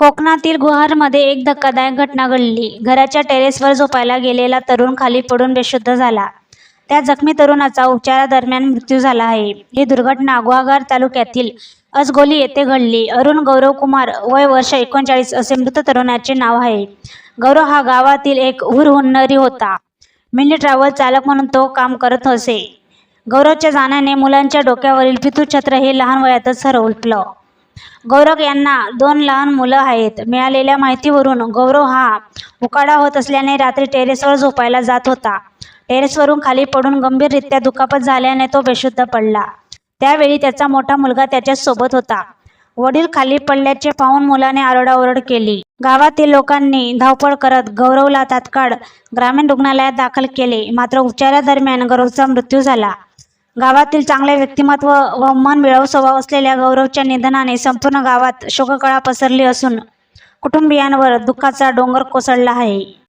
कोकणातील गुहारमध्ये एक धक्कादायक घटना घडली. घराच्या टेरेसवर झोपायला गेलेला तरुण खाली पडून बेशुद्ध झाला. त्या जखमी तरुणाचा उपचारादरम्यान मृत्यू झाला आहे. ही दुर्घटना गुहागर तालुक्यातील असगोली येथे घडली. अरुण गौरव कुमार वय वर्ष एकोणचाळीस असे मृत तरुणाचे नाव आहे. गौरव हा गावातील एक हुरहुन्नरी होता. मिनी ट्रॅव्हल चालक म्हणून तो काम करत असे. गौरवच्या जाण्याने मुलांच्या डोक्यावरील पितृछत्र हे लहान वयातच हरवलं. गौरव यांना दोन लहान मुलं आहेत. मिळालेल्या माहितीवरून गौरव हा उकाडा होत असल्याने रात्री टेरेसवर झोपायला जात होता. टेरेसवरून खाली पडून गंभीररित्या दुखापत झाल्याने तो बेशुद्ध पडला. त्यावेळी त्याचा मोठा मुलगा त्याच्यासोबत होता. वडील खाली पडल्याचे पाहून मुलाने आरडाओरड केली. गावातील लोकांनी धावपळ करत गौरवला तात्काळ ग्रामीण रुग्णालयात दाखल केले. मात्र उपचारादरम्यान गौरवचा मृत्यू झाला. गावातील चांगले व्यक्तिमत्व व मन मिळव स्वभाव असलेल्या गौरवच्या निधनाने संपूर्ण गावात शोककळा पसरली असून कुटुंबियांवर दुःखाचा डोंगर कोसळला आहे.